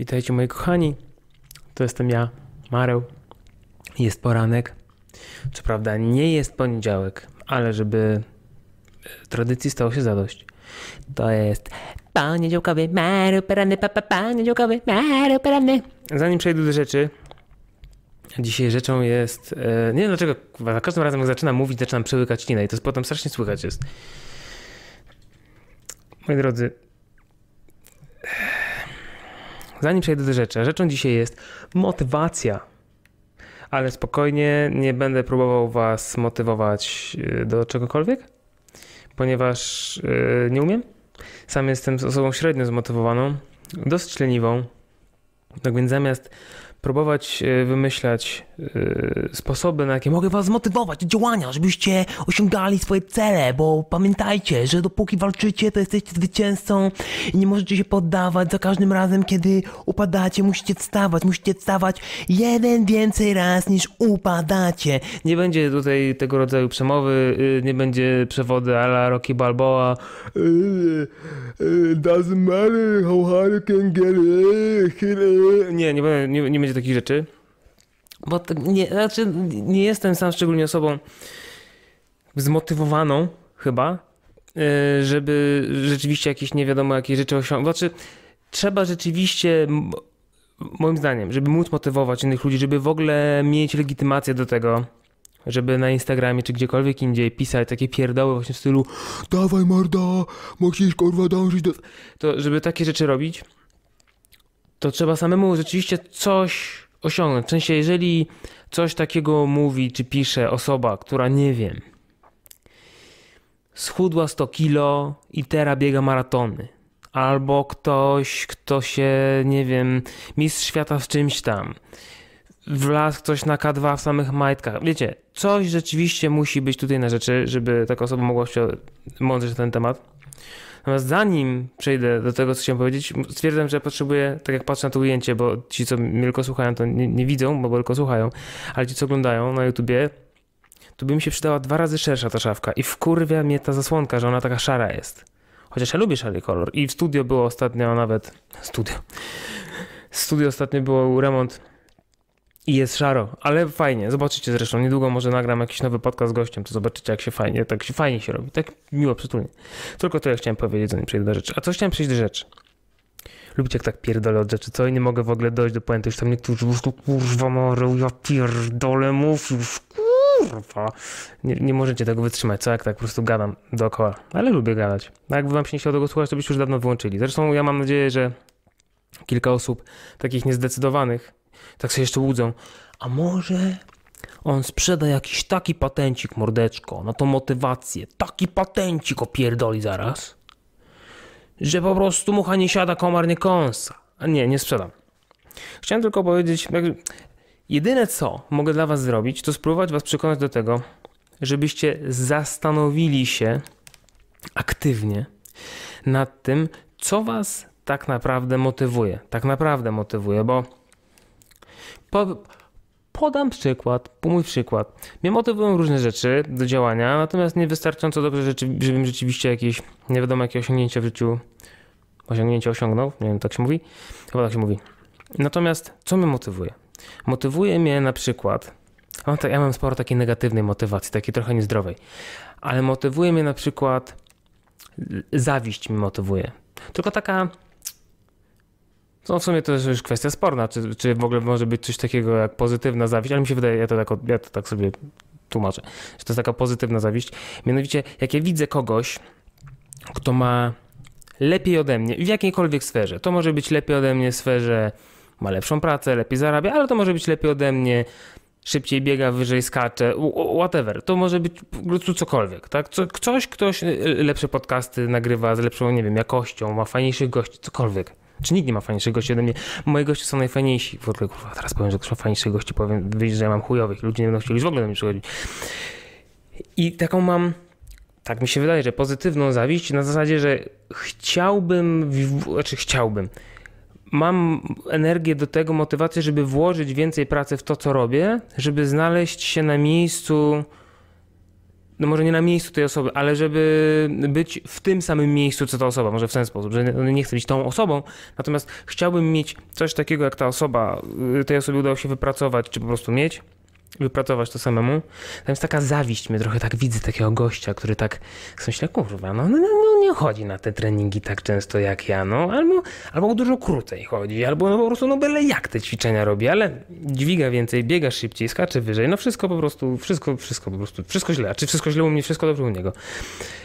Witajcie moi kochani. To jestem ja, Mareł. Jest poranek. Co prawda nie jest poniedziałek, ale żeby e, tradycji stało się zadość. To jest poniedziałkowy Mareł poranek, pa, pa, poniedziałkowy Mareł poranek. Zanim przejdę do rzeczy, dzisiaj rzeczą jest... E, nie wiem dlaczego, za każdym razem jak zaczynam mówić, zaczynam przełykać linę i to potem strasznie słychać jest. Moi drodzy, zanim przejdę do rzeczy, rzeczą dzisiaj jest motywacja. Ale spokojnie, nie będę próbował Was motywować y, do czegokolwiek, ponieważ yy, nie umiem. Sam jestem osobą średnio zmotywowaną, dosyć leniwą. Tak więc zamiast próbować e, wymyślać e, sposoby, na jakie mogę was zmotywować do działania, żebyście osiągali swoje cele, bo pamiętajcie, że dopóki walczycie, to jesteście zwycięzcą i nie możecie się poddawać. Za każdym razem, kiedy upadacie, musicie wstawać, musicie wstawać jeden więcej raz niż upadacie. Nie będzie tutaj tego rodzaju przemowy, y, nie będzie przewody ala Rocky Balboa. Y, y, doesn't matter how hard you can get it. Nie, nie, nie, nie będzie takich rzeczy. Bo nie, znaczy nie jestem sam szczególnie osobą zmotywowaną chyba, e, żeby rzeczywiście jakieś nie wiadomo jakie rzeczy osiągnąć. Znaczy, trzeba rzeczywiście, moim zdaniem, żeby móc motywować innych ludzi, żeby w ogóle mieć legitymację do tego, żeby na Instagramie czy gdziekolwiek indziej pisać takie pierdoły właśnie w stylu dawaj morda, musisz kurwa dążyć do... To żeby takie rzeczy robić, to trzeba samemu rzeczywiście coś osiągnąć. W sensie, jeżeli coś takiego mówi czy pisze osoba, która nie wiem, schudła 100 kilo i teraz biega maratony. Albo ktoś, kto się, nie wiem, mistrz świata w czymś tam. Wlazł ktoś na K2 w samych majtkach. Wiecie, coś rzeczywiście musi być tutaj na rzeczy, żeby taka osoba mogła się mądrzyć na ten temat. Natomiast zanim przejdę do tego, co chciałem powiedzieć, stwierdzam, że potrzebuję, tak jak patrzę na to ujęcie, bo ci, co mnie tylko słuchają, to nie, nie widzą, bo tylko słuchają, ale ci, co oglądają na YouTubie, to by mi się przydała dwa razy szersza ta szafka. I wkurwia mnie ta zasłonka, że ona taka szara jest. Chociaż ja lubię szary kolor. I w studio było ostatnio nawet, studio, studio ostatnio było remont i jest szaro, ale fajnie. Zobaczycie zresztą, niedługo może nagram jakiś nowy podcast z gościem, to zobaczycie jak się fajnie, tak się fajnie się robi, tak miło, przytulnie. Tylko to ja chciałem powiedzieć, zanim przejdę do rzeczy. A co chciałem przejść do rzeczy? Lubicie jak tak pierdolę od rzeczy, co? I nie mogę w ogóle dojść do puenty. Już tam niektórzy po prostu kurwa mory, ja pierdolę, mów już, kurwa. Nie, nie możecie tego wytrzymać, co? Jak tak po prostu gadam dookoła. Ale lubię gadać. A jakby wam się nie chciało tego słuchać, to byście już dawno wyłączyli. Zresztą ja mam nadzieję, że kilka osób takich niezdecydowanych tak się jeszcze łudzą. A może on sprzeda jakiś taki patencik, mordeczko, na tą motywację. Taki patencik opierdoli zaraz, że po prostu mucha nie siada, komar nie kąsa. A nie, nie sprzedam. Chciałem tylko powiedzieć, jedyne co mogę dla was zrobić, to spróbować was przekonać do tego, żebyście zastanowili się aktywnie nad tym, co was tak naprawdę motywuje. Tak naprawdę motywuje, bo po, podam przykład, mój przykład. Mnie motywują różne rzeczy do działania, natomiast nie wystarczająco dobrze, żebym rzeczywiście jakieś, nie wiadomo jakie osiągnięcie w życiu, osiągnięcie osiągnął, nie wiem, tak się mówi? Chyba tak się mówi. Natomiast co mnie motywuje? Motywuje mnie na przykład, ja mam sporo takiej negatywnej motywacji, takiej trochę niezdrowej, ale motywuje mnie na przykład, zawiść mnie motywuje. Tylko taka no w sumie to jest już kwestia sporna, czy, czy w ogóle może być coś takiego jak pozytywna zawiść, ale mi się wydaje, ja to tak, ja to tak sobie tłumaczę, że to jest taka pozytywna zawiść. Mianowicie, jak ja widzę kogoś, kto ma lepiej ode mnie w jakiejkolwiek sferze, to może być lepiej ode mnie w sferze, ma lepszą pracę, lepiej zarabia, ale to może być lepiej ode mnie, szybciej biega, wyżej skacze, whatever. To może być po prostu cokolwiek, tak? Ktoś, ktoś lepsze podcasty nagrywa z lepszą, nie wiem, jakością, ma fajniejszych gości, cokolwiek. Czy nikt nie ma fajniejszych gości ode mnie? Moi goście są najfajniejsi. W ogóle, kurwa, teraz powiem, że ktoś ma fajniejszych gości, powiem, wyjść, że ja mam chujowych. Ludzie nie będą chcieli już w ogóle do mnie przychodzić. I taką mam, tak mi się wydaje, że pozytywną zawiść na zasadzie, że chciałbym, znaczy chciałbym, mam energię do tego, motywację, żeby włożyć więcej pracy w to, co robię, żeby znaleźć się na miejscu no może nie na miejscu tej osoby, ale żeby być w tym samym miejscu, co ta osoba, może w ten sposób, że nie, nie chcę być tą osobą, natomiast chciałbym mieć coś takiego, jak ta osoba, y, tej osobie udało się wypracować, czy po prostu mieć, wypracować to samemu. Tam jest taka zawiść mnie trochę, tak widzę takiego gościa, który tak myślę, kurwa, no, no, no nie chodzi na te treningi tak często jak ja, no, albo, albo dużo krócej chodzi, albo no po prostu no byle jak te ćwiczenia robi, ale dźwiga więcej, biega szybciej, skacze wyżej, no wszystko po prostu, wszystko, wszystko po prostu, wszystko źle, a czy wszystko źle u mnie, wszystko dobrze u niego.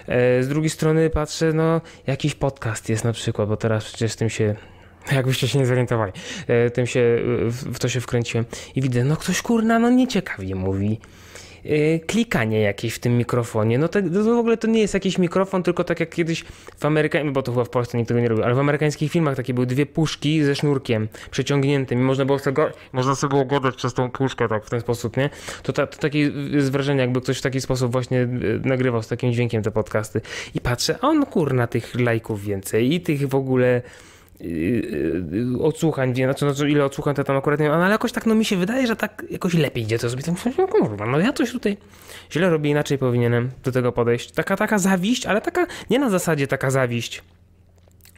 E, z drugiej strony patrzę, no jakiś podcast jest na przykład, bo teraz przecież tym się Jakbyście się nie zorientowali. E, tym się, w to się wkręciłem. I widzę, no ktoś kurna, no nieciekawie mówi. E, klikanie jakieś w tym mikrofonie. No to, to w ogóle to nie jest jakiś mikrofon, tylko tak jak kiedyś w amerykańskich, bo to chyba w Polsce nikt tego nie robił, ale w amerykańskich filmach takie były dwie puszki ze sznurkiem przeciągniętym i można było sobie, można sobie było gadać przez tą puszkę tak w ten sposób, nie? To, ta, to takie jest wrażenie, jakby ktoś w taki sposób właśnie e, nagrywał z takim dźwiękiem te podcasty. I patrzę, a on kurna tych lajków więcej i tych w ogóle odsłuchań, wie, znaczy, znaczy ile odsłuchań to tam akurat nie wiem, ale jakoś tak no mi się wydaje, że tak jakoś lepiej idzie to zrobić. No kurwa, no ja coś tutaj źle robię, inaczej powinienem do tego podejść. Taka, taka zawiść, ale taka, nie na zasadzie taka zawiść,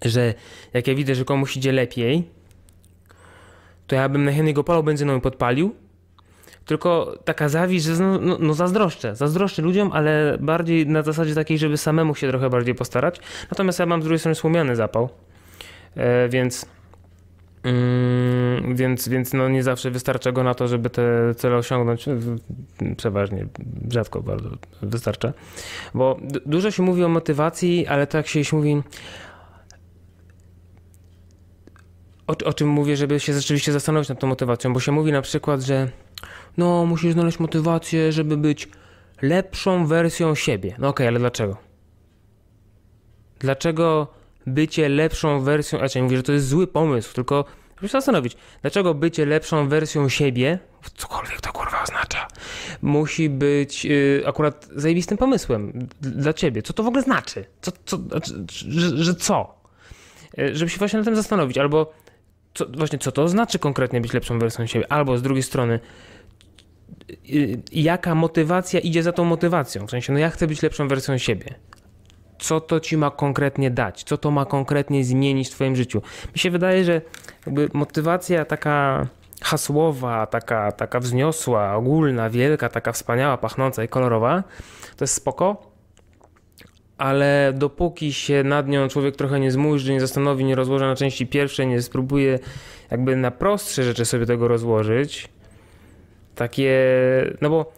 że jak ja widzę, że komuś idzie lepiej, to ja bym najchętniej go palał benzyną i podpalił, tylko taka zawiść, że no, no, no, zazdroszczę, zazdroszczę ludziom, ale bardziej na zasadzie takiej, żeby samemu się trochę bardziej postarać. Natomiast ja mam z drugiej strony słomiany zapał. E, więc mm, więc, więc no nie zawsze wystarcza go na to, żeby te cele osiągnąć. Przeważnie, rzadko bardzo wystarcza. Bo dużo się mówi o motywacji, ale tak się mówi. O, o, czym mówię, żeby się rzeczywiście zastanowić nad tą motywacją, bo się mówi na przykład, że no, musisz znaleźć motywację, żeby być lepszą wersją siebie. No okej, okay, ale dlaczego? Dlaczego bycie lepszą wersją, a ja mówię, że to jest zły pomysł, tylko żeby się zastanowić, dlaczego bycie lepszą wersją siebie, cokolwiek to kurwa oznacza, musi być yy, akurat zajebistym pomysłem dla ciebie. Co to w ogóle znaczy? Co, co, znaczy, że, że co? Yy, żeby się właśnie na tym zastanowić, albo co, właśnie co to znaczy konkretnie być lepszą wersją siebie, albo z drugiej strony yy, jaka motywacja idzie za tą motywacją, w sensie no ja chcę być lepszą wersją siebie, co to ci ma konkretnie dać, co to ma konkretnie zmienić w twoim życiu. Mi się wydaje, że motywacja taka hasłowa, taka, taka wzniosła, ogólna, wielka, taka wspaniała, pachnąca i kolorowa, to jest spoko, ale dopóki się nad nią człowiek trochę nie zmuży, nie zastanowi, nie rozłoży na części pierwsze, nie spróbuje jakby na prostsze rzeczy sobie tego rozłożyć, takie, no bo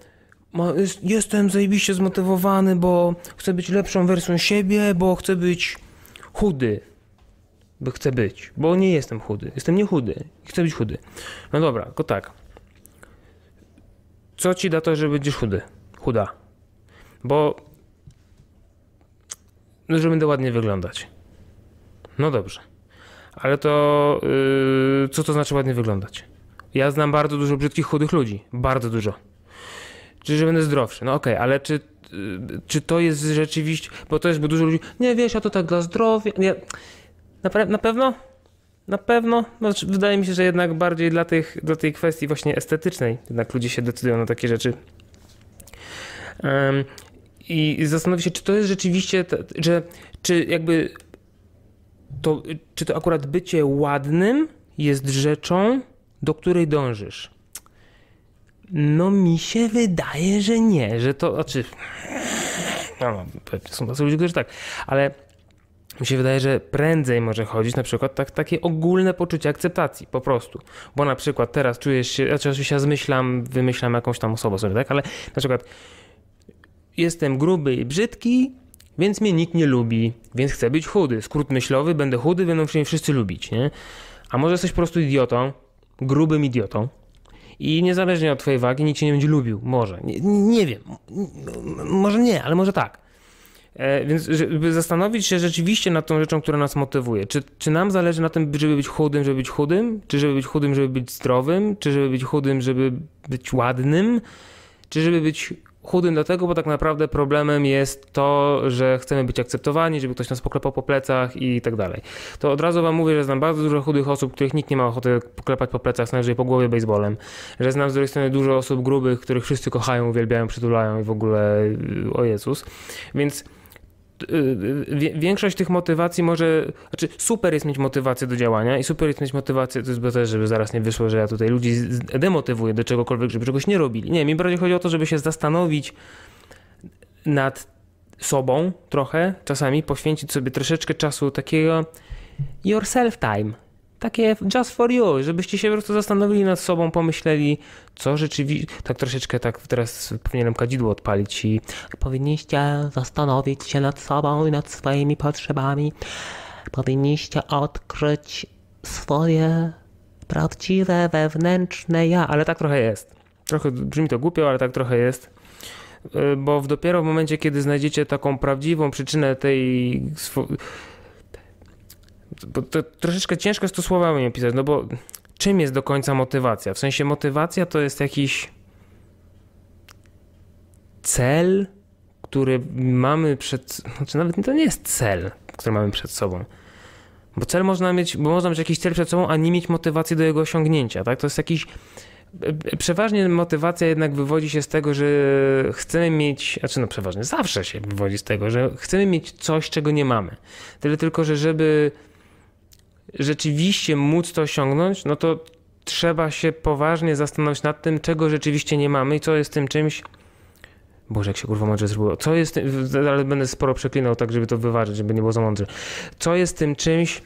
jestem zajebiście zmotywowany, bo chcę być lepszą wersją siebie, bo chcę być chudy. Bo chcę być, bo nie jestem chudy. Jestem nie chudy. Chcę być chudy. No dobra, to tak. Co ci da to, że będziesz chudy? Chuda. Bo. No, że będę ładnie wyglądać. No dobrze. Ale to. Yy, co to znaczy ładnie wyglądać? Ja znam bardzo dużo brzydkich, chudych ludzi. Bardzo dużo czy że będę zdrowszy. No okej, okay, ale czy, czy to jest rzeczywiście, bo to jest, bo dużo ludzi, nie wiesz, a to tak dla zdrowia, nie, na, na pewno? Na pewno? Znaczy, wydaje mi się, że jednak bardziej dla, tych, dla tej kwestii właśnie estetycznej jednak ludzie się decydują na takie rzeczy. Um, I zastanowić się, czy to jest rzeczywiście, że czy jakby to, czy to akurat bycie ładnym jest rzeczą, do której dążysz. No mi się wydaje, że nie, że to, znaczy, no, no są tacy ludzie, którzy tak, ale mi się wydaje, że prędzej może chodzić na przykład tak, takie ogólne poczucie akceptacji, po prostu. Bo na przykład teraz czujesz się, znaczy oczywiście ja zmyślam, wymyślam jakąś tam osobę sobie, tak, ale na przykład jestem gruby i brzydki, więc mnie nikt nie lubi, więc chcę być chudy. Skrót myślowy, będę chudy, będą mnie wszyscy lubić, nie? A może jesteś po prostu idiotą, grubym idiotą, i niezależnie od twojej wagi nikt cię nie będzie lubił. Może. Nie, nie wiem. Może nie, ale może tak. E, więc żeby zastanowić się rzeczywiście nad tą rzeczą, która nas motywuje. Czy, czy nam zależy na tym, żeby być chudym, żeby być chudym? Czy żeby być chudym, żeby być zdrowym? Czy żeby być chudym, żeby być ładnym? Czy żeby być chudym dlatego, bo tak naprawdę problemem jest to, że chcemy być akceptowani, żeby ktoś nas poklepał po plecach i tak dalej. To od razu wam mówię, że znam bardzo dużo chudych osób, których nikt nie ma ochoty poklepać po plecach, najwyżej po głowie baseballem. Że znam z drugiej strony dużo osób grubych, których wszyscy kochają, uwielbiają, przytulają i w ogóle o Jezus. Więc y, większość tych motywacji może, znaczy super jest mieć motywację do działania i super jest mieć motywację, to jest też, żeby zaraz nie wyszło, że ja tutaj ludzi demotywuję do czegokolwiek, żeby czegoś nie robili. Nie, mi bardziej chodzi o to, żeby się zastanowić nad sobą trochę, czasami poświęcić sobie troszeczkę czasu takiego yourself time, takie just for you, żebyście się po prostu zastanowili nad sobą, pomyśleli, co rzeczywiście, tak troszeczkę tak teraz powinienem kadzidło odpalić i powinniście zastanowić się nad sobą i nad swoimi potrzebami. Powinniście odkryć swoje prawdziwe, wewnętrzne ja, ale tak trochę jest. Trochę brzmi to głupio, ale tak trochę jest. Y, bo dopiero w momencie, kiedy znajdziecie taką prawdziwą przyczynę tej bo to troszeczkę ciężko jest to słowami opisać, no bo czym jest do końca motywacja? W sensie motywacja to jest jakiś cel, który mamy przed, znaczy nawet to nie jest cel, który mamy przed sobą. Bo cel można mieć, bo można mieć jakiś cel przed sobą, a nie mieć motywacji do jego osiągnięcia, tak? To jest jakiś Przeważnie motywacja jednak wywodzi się z tego, że chcemy mieć, znaczy no przeważnie zawsze się wywodzi z tego, że chcemy mieć coś, czego nie mamy. Tyle tylko, że żeby rzeczywiście móc to osiągnąć, no to trzeba się poważnie zastanowić nad tym, czego rzeczywiście nie mamy i co jest tym czymś. Boże, jak się kurwa mądrze zrobiło. Co jest tym, ale będę sporo przeklinał tak, żeby to wyważyć, żeby nie było za mądrze. Co jest tym czymś,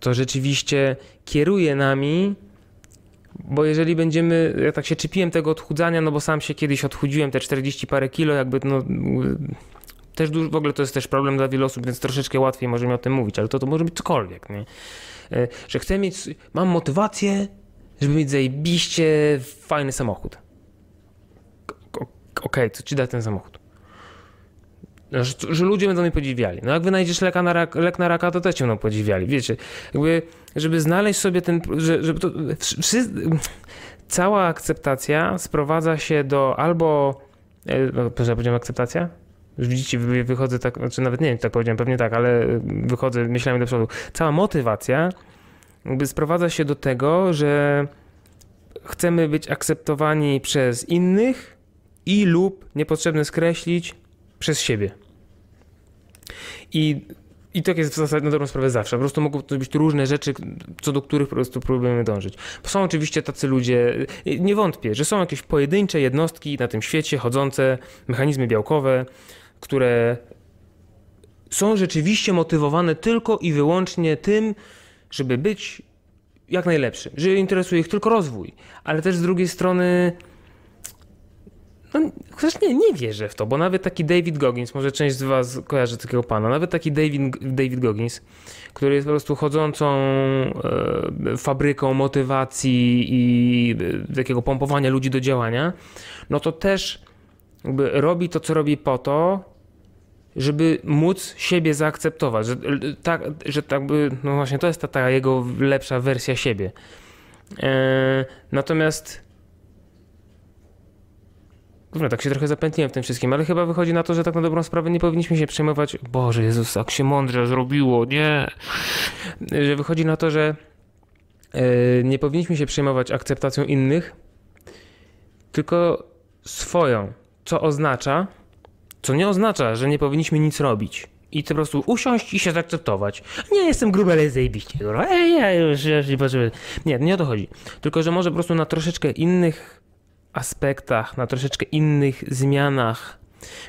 co rzeczywiście kieruje nami, bo jeżeli będziemy, ja tak się czepiłem tego odchudzania, no bo sam się kiedyś odchudziłem, te 40 parę kilo, jakby no też w ogóle to jest też problem dla wielu osób, więc troszeczkę łatwiej możemy o tym mówić, ale to, to może być cokolwiek, nie? E, że chcę mieć, mam motywację, żeby mieć zajebiście fajny samochód. Okej, okay, co ci da ten samochód? Że, że, ludzie będą mnie podziwiali. No jak wynajdziesz leka na rak, lek na raka, to też cię będą podziwiali. Wiecie, jakby, żeby znaleźć sobie ten, że, żeby to, wszyscy, cała akceptacja sprowadza się do albo, e, no, powiedziałem akceptacja? Już widzicie, wychodzę tak, znaczy nawet nie wiem, tak powiedziałem, pewnie tak, ale wychodzę myślami do przodu. Cała motywacja jakby sprowadza się do tego, że chcemy być akceptowani przez innych i lub niepotrzebne skreślić przez siebie. I, i tak jest w zasadzie na dobrą sprawę zawsze. Po prostu mogą to być różne rzeczy, co do których po prostu próbujemy dążyć. Są oczywiście tacy ludzie, nie wątpię, że są jakieś pojedyncze jednostki na tym świecie chodzące, mechanizmy białkowe, które są rzeczywiście motywowane tylko i wyłącznie tym, żeby być jak najlepszy, że interesuje ich tylko rozwój, ale też z drugiej strony no, chociaż nie, nie wierzę w to, bo nawet taki David Goggins, może część z was kojarzy takiego pana, nawet taki David, David Goggins, który jest po prostu chodzącą e, fabryką motywacji i e, takiego pompowania ludzi do działania, no to też robi to, co robi po to, żeby móc siebie zaakceptować, że tak, że tak by, no właśnie to jest ta, ta jego lepsza wersja siebie. E, natomiast Dobra, tak się trochę zapętliłem w tym wszystkim, ale chyba wychodzi na to, że tak na dobrą sprawę nie powinniśmy się przejmować. Boże Jezus, jak się mądrze zrobiło, nie. Że wychodzi na to, że e, nie powinniśmy się przejmować akceptacją innych, tylko swoją. Co oznacza, co nie oznacza, że nie powinniśmy nic robić. I po prostu usiąść i się zaakceptować. Nie jestem gruby, ale zajebiście. Ej, ja już, już nie potrzebuję. Nie, nie o to chodzi. Tylko, że może po prostu na troszeczkę innych aspektach, na troszeczkę innych zmianach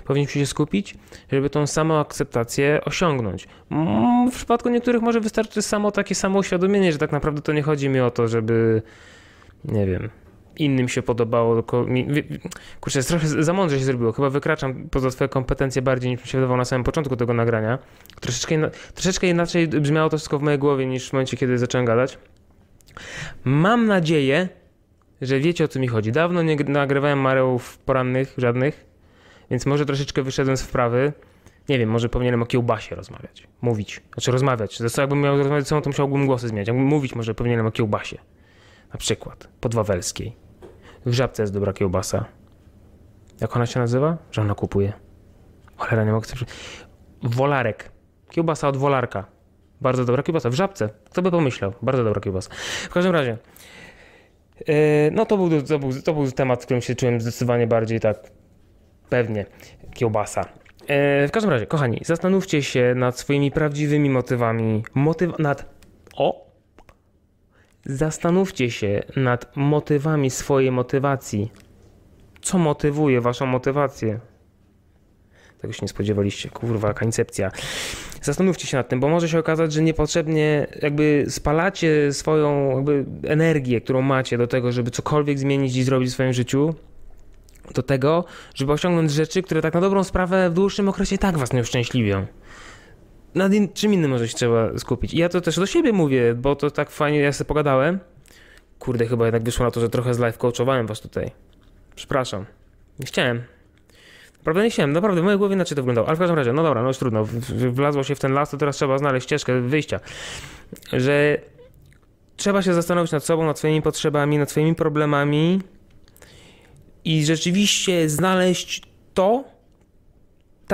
powinniśmy się skupić, żeby tą samą akceptację osiągnąć. Mm, w przypadku niektórych może wystarczy samo takie samo uświadomienie, że tak naprawdę to nie chodzi mi o to, żeby nie wiem, innym się podobało, tylko mi, kurczę, trochę za mądrze się zrobiło. Chyba wykraczam poza twoje kompetencje bardziej niż mi się wydawało na samym początku tego nagrania. Troszeczkę, troszeczkę inaczej brzmiało to wszystko w mojej głowie niż w momencie, kiedy zacząłem gadać. Mam nadzieję, że wiecie o co mi chodzi. Dawno nie nagrywałem marełów porannych, żadnych, więc może troszeczkę wyszedłem z wprawy. Nie wiem, może powinienem o kiełbasie rozmawiać, mówić, znaczy rozmawiać. Zresztą jakbym miał rozmawiać ze sobą, to musiałbym głosy zmieniać. Mówić, może powinienem o kiełbasie. Na przykład, podwawelskiej. W Żabce jest dobra kiełbasa. Jak ona się nazywa? Że ona kupuje. Cholera, nie mogę sobie... Wolarek. Kiełbasa od Wolarka. Bardzo dobra kiełbasa. W Żabce. Kto by pomyślał? Bardzo dobra kiełbasa. W każdym razie... Yy, no to był, to, był, to był temat, w którym się czułem zdecydowanie bardziej tak pewnie. Kiełbasa. Yy, w każdym razie, kochani, zastanówcie się nad swoimi prawdziwymi motywami. Motyw... nad... O! Zastanówcie się nad motywami swojej motywacji. Co motywuje waszą motywację? Tego się nie spodziewaliście. Kurwa, koncepcja. Zastanówcie się nad tym, bo może się okazać, że niepotrzebnie jakby spalacie swoją jakby energię, którą macie do tego, żeby cokolwiek zmienić i zrobić w swoim życiu, do tego, żeby osiągnąć rzeczy, które tak na dobrą sprawę w dłuższym okresie tak was nie uszczęśliwią. Nad in, czym innym może się trzeba skupić. I ja to też do siebie mówię, bo to tak fajnie, ja sobie pogadałem. Kurde, chyba jednak wyszło na to, że trochę z live coachowałem was tutaj. Przepraszam. Nie chciałem. Naprawdę nie chciałem, naprawdę w mojej głowie inaczej to wyglądało. Ale w każdym razie, no dobra, no już trudno. Wlazło się w ten las, to teraz trzeba znaleźć ścieżkę wyjścia. Że trzeba się zastanowić nad sobą, nad swoimi potrzebami, nad swoimi problemami i rzeczywiście znaleźć to,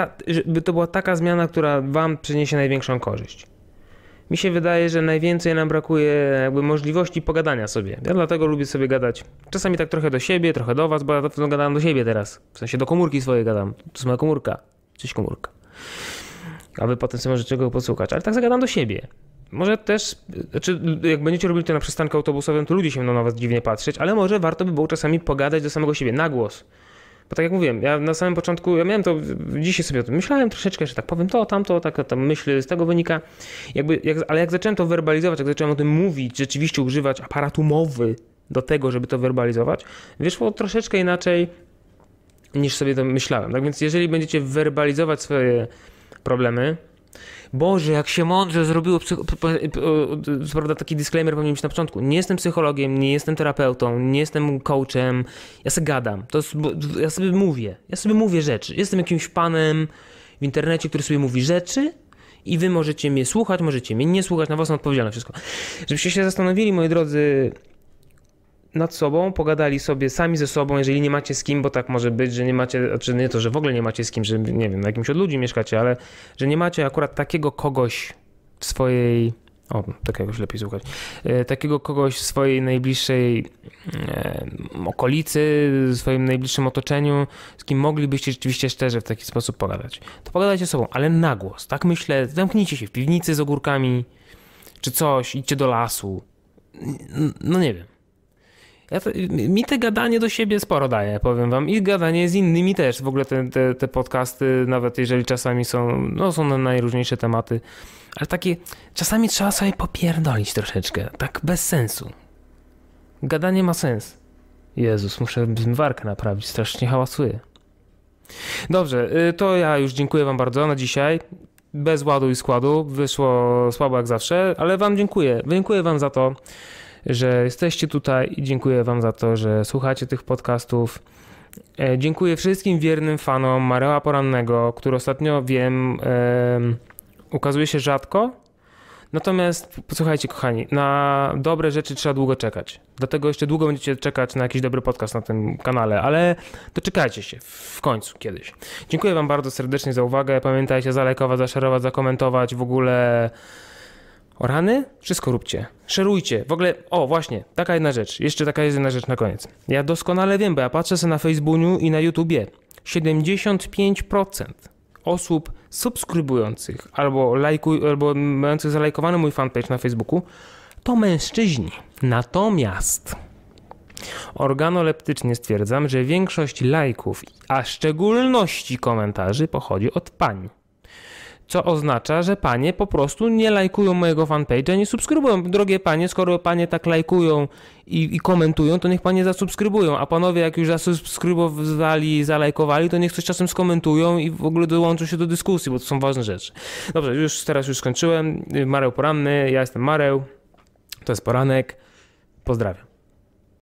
ta, żeby to była taka zmiana, która wam przyniesie największą korzyść. Mi się wydaje, że najwięcej nam brakuje jakby możliwości pogadania sobie. Ja dlatego lubię sobie gadać. Czasami tak trochę do siebie, trochę do was, bo ja to gadam do siebie teraz. W sensie do komórki swojej gadam. To jest moja komórka. Cześć komórka. A wy potem sobie możecie czego posłuchać. Ale tak zagadam do siebie. Może też, znaczy jak będziecie robili to na przystanku autobusowym, to ludzie się na was dziwnie patrzeć, ale może warto by było czasami pogadać do samego siebie, na głos. Bo tak jak mówiłem, ja na samym początku, ja miałem to, dzisiaj sobie o tym myślałem troszeczkę, że tak powiem to, tamto, tak tam myśl z tego wynika. Jakby, jak, ale jak zacząłem to werbalizować, jak zacząłem o tym mówić, rzeczywiście używać aparatu mowy do tego, żeby to werbalizować, wyszło troszeczkę inaczej niż sobie to myślałem. Tak więc jeżeli będziecie werbalizować swoje problemy, Boże, jak się mądrze zrobiło, prawda, taki disclaimer powinien być na początku. Nie jestem psychologiem, nie jestem terapeutą, nie jestem coachem. Ja sobie gadam, to ja sobie mówię, ja sobie mówię rzeczy. Jestem jakimś panem w internecie, który sobie mówi rzeczy i wy możecie mnie słuchać, możecie mnie nie słuchać, na własną odpowiedzialność wszystko. Żebyście się zastanowili, moi drodzy, nad sobą, pogadali sobie sami ze sobą, jeżeli nie macie z kim, bo tak może być, że nie macie, znaczy nie to, że w ogóle nie macie z kim, że nie wiem, na jakimś od ludzi mieszkacie, ale że nie macie akurat takiego kogoś w swojej, o, takiego lepiej słuchać, e, takiego kogoś w swojej najbliższej e, okolicy, w swoim najbliższym otoczeniu, z kim moglibyście rzeczywiście szczerze w taki sposób pogadać. To pogadajcie sobą, ale na głos, tak myślę, zamknijcie się w piwnicy z ogórkami, czy coś, idźcie do lasu, no nie wiem. Ja to, mi te gadanie do siebie sporo daje, powiem wam. I gadanie z innymi też. W ogóle te, te, te podcasty, nawet jeżeli czasami są, no są na najróżniejsze tematy, ale takie, czasami trzeba sobie popierdolić troszeczkę, tak bez sensu. Gadanie ma sens. Jezus, muszę zmywarkę naprawić, strasznie hałasuję. Dobrze, y, to ja już dziękuję wam bardzo na dzisiaj. Bez ładu i składu, wyszło słabo jak zawsze, ale wam dziękuję. Dziękuję wam za to że jesteście tutaj i dziękuję Wam za to, że słuchacie tych podcastów. E, dziękuję wszystkim wiernym fanom Mareła Porannego, który ostatnio wiem ukazuje się rzadko. Natomiast posłuchajcie, kochani, na dobre rzeczy trzeba długo czekać. Dlatego jeszcze długo będziecie czekać na jakiś dobry podcast na tym kanale, ale doczekajcie się w końcu kiedyś. Dziękuję Wam bardzo serdecznie za uwagę. Pamiętajcie zalajkować, zaszerować, zakomentować, w ogóle o rany? Wszystko róbcie. Szerujcie. W ogóle, o właśnie, taka jedna rzecz. Jeszcze taka jest jedna rzecz na koniec. Ja doskonale wiem, bo ja patrzę sobie na Facebooku i na YouTubie. 75% osób subskrybujących albo, lajkuj, albo mających zalajkowany mój fanpage na Facebooku to mężczyźni. Natomiast organoleptycznie stwierdzam, że większość lajków, a szczególności komentarzy pochodzi od pań co oznacza, że panie po prostu nie lajkują mojego fanpage'a, nie subskrybują. Drogie panie, skoro panie tak lajkują i, i, komentują, to niech panie zasubskrybują, a panowie jak już zasubskrybowali, zalajkowali, to niech coś czasem skomentują i w ogóle dołączą się do dyskusji, bo to są ważne rzeczy. Dobrze, już teraz już skończyłem. Mareł poranny, ja jestem Mareł, to jest poranek. Pozdrawiam.